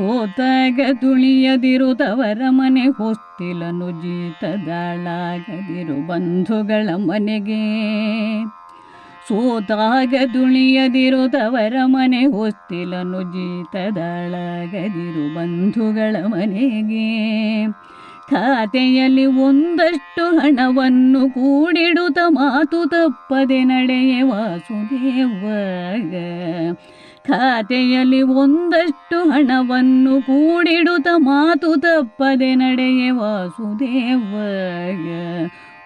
ಸೋತಾಗ ತುಳಿಯದಿರು ತವರ ಮನೆ ಹೊಸ್ತಿಲನು ಜೀತದಾಳಾಗದಿರು ಬಂಧುಗಳ ಮನೆಗೆ. ಸೋತಾಗ ತುಳಿಯದಿರು ತವರ ಮನೆ ಹೊಸ್ತಿಲನು ಜೀತದಾಳಾಗದಿರು ಬಂಧುಗಳ ಮನೆಗೆ. ಖಾತೆಯಲ್ಲಿ ಒಂದಷ್ಟು ಹಣವನ್ನು ಕೂಡಿಡುತ್ತ ಮಾತು ತಪ್ಪದೆ ನಡೆಯ ವಾಸುದೇವಾಗ ಖಾತೆಯಲ್ಲಿ ಒಂದಷ್ಟು ಹಣವನ್ನು ಕೂಡಿಡುತ್ತ ಮಾತು ತಪ್ಪದೆ ನಡೆಯ ವಾಸುದೇವ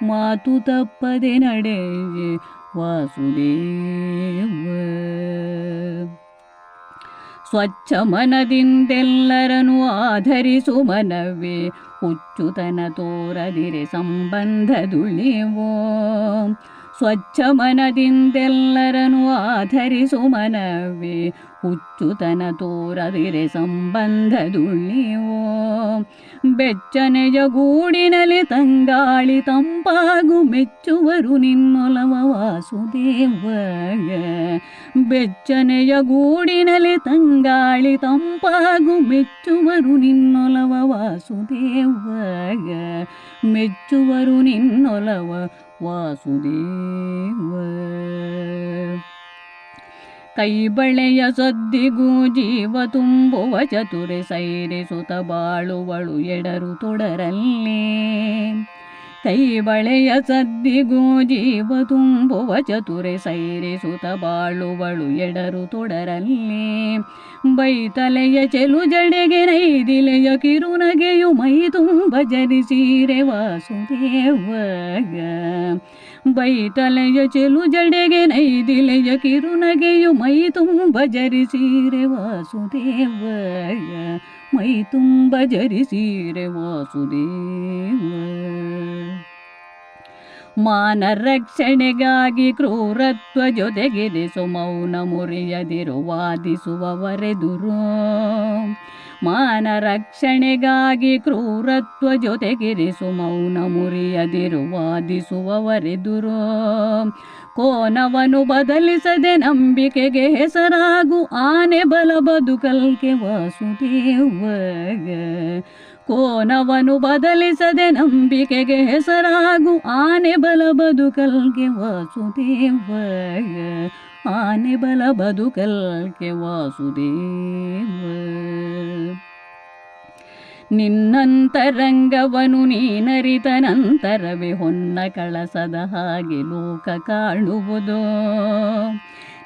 ಮಾತು ತಪ್ಪದೆ ನಡೆಯ ವಾಸುದೇವ ಸ್ವಚ್ಛ ಮನದಿಂದೆಲ್ಲರನ್ನು ಆಧರಿಸು ಮನವೇ, ಹುಚ್ಚುತನ ತೋರದಿರೆ ಸಂಬಂಧದುಳಿವೋ ಸ್ವಚ್ಛ ಮನದಿಂದೆಲ್ಲರನ್ನು ಆಧರಿಸು ಮನವೇ ಹುಚ್ಚುತನ ತೋರದಿರೆ ಸಂಬಂಧದುಳಿವೋ ಬೆಚ್ಚನೆಯ ಗೂಡಿನಲ್ಲಿ ತಂಗಾಳಿ ತಂಪಾಗು ಮೆಚ್ಚುವರು ನಿನ್ನೊಲವ ವಾಸುದೇವ ಬೆಚ್ಚನೆಯ ಗೂಡಿನಲ್ಲಿ ತಂಗಾಳಿ ತಂಪಾಗು ಮೆಚ್ಚುವರು ನಿನ್ನೊಲವ ವಾಸುದೇವ ಮೆಚ್ಚುವರು ನಿನ್ನೊಲವ ವಾಸುದೇವ ಕೈಬಳೆಯ ಸದ್ದಿಗೂ ಜೀವ ತುಂಬುವ ಚತುರೆ ಸೈರಿಸುತ್ತ ಬಾಳುವಳು ಎಡರು ತೊಡರಲ್ಲೇ. ಕೈಬಳೆಯ ಸದ್ದಿಗೂ ಜೀವ ತುಂಬುವ ಚತುರೆ ಸೈರಿಸುತ್ತ ಬಾಳುವಳು ಎಡರು ತೊಡರಲ್ಲಿ. ಬೈತಲೆಯ ಚೆಲು ಜಡೆಗೆ ನೈದಿಲೆಯ ಕಿರುನಗೆಯು ಮೈ ತುಂಬ ಜರಿಸೀರೆ ವಾಸುದೇವಗ ಬೈತಲೆಯ ಚೆಲು ಜಡೆಗೆ ನೈದಿಲೆಯ ಕಿರುನಗೆಯು ಮೈ ತುಂಬ ಜರಿಸೀರೆ ವಾಸುದೇವಗ ಮೈ ತುಂಬ ಜರಿಸೀರೆ ವಾಸುದೇವ ಮಾನ ರಕ್ಷಣೆಗಾಗಿ ಕ್ರೂರತ್ವ ಜೊತೆಗಿರಿಸು, ಮೌನ ಮುರಿಯದಿರು, ವಾದಿಸುವವರೆದುರು. ಮಾನ ರಕ್ಷಣೆಗಾಗಿ ಕ್ರೂರತ್ವ ಜೊತೆಗಿರಿಸು, ಮೌನ ಮುರಿಯದಿರು, ವಾದಿಸುವವರೆದುರು. ಕೋನವನು ಬದಲಿಸದೆ ನಂಬಿಕೆಗೆ ಹೆಸರಾಗು, ಆನೆ ಬಲ ಬದುಕಲ್ಕೆ ವಾಸುದೇವಾಗ ಕೋನವನು ಬದಲಿಸದೆ ನಂಬಿಕೆಗೆ ಹೆಸರಾಗು ಆನೆ ಬಲ ಬದುಕಲ್ಗೆ ವಾಸುದೇವ ಆನೆ ಬಲ ಬದುಕಲ್ಗೆ ವಾಸುದೇವ ನಿನ್ನಂತರಂಗವನು ನೀನರಿತ ನಂತರವೇ ಹೊನ್ನ ಕಳಸದ ಹಾಗೆ ಲೋಕ ಕಾಣುವುದು.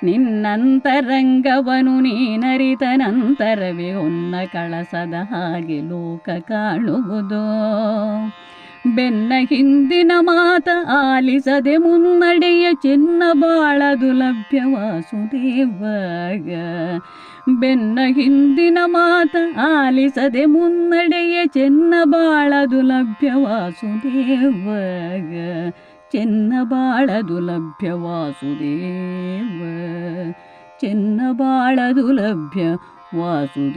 ನಿನ್ನಂತರಂಗವನು ನೀನರಿತ ನಂತರವೇ ಹೊನ್ನ ಕಳಸದ ಹಾಗೆ ಲೋಕ ಕಾಣುವುದು. ಬೆನ್ನ ಹಿಂದಿನ ಮಾತ ಆಲಿಸದೆ ಮುನ್ನಡೆಯ ಚಿನ್ನ ಬಾಳದು ಲಭ್ಯ ವಾಸುದೇವಾಗ ಬೆನ್ನ ಹಿಂದಿನ ಮಾತ ಆಲಿಸದೆ ಮುನ್ನಡೆಯ ಚೆನ್ನ ಬಾಳದು ಲಭ್ಯ ವಾಸುದೇವಾಗ ಚೆನ್ನ ಬಾಳದು ಲಭ್ಯ ವಾಸುದೇವ ಚೆನ್ನ ಬಾಳದು ಲಭ್ಯ ವಾಸುದೇವ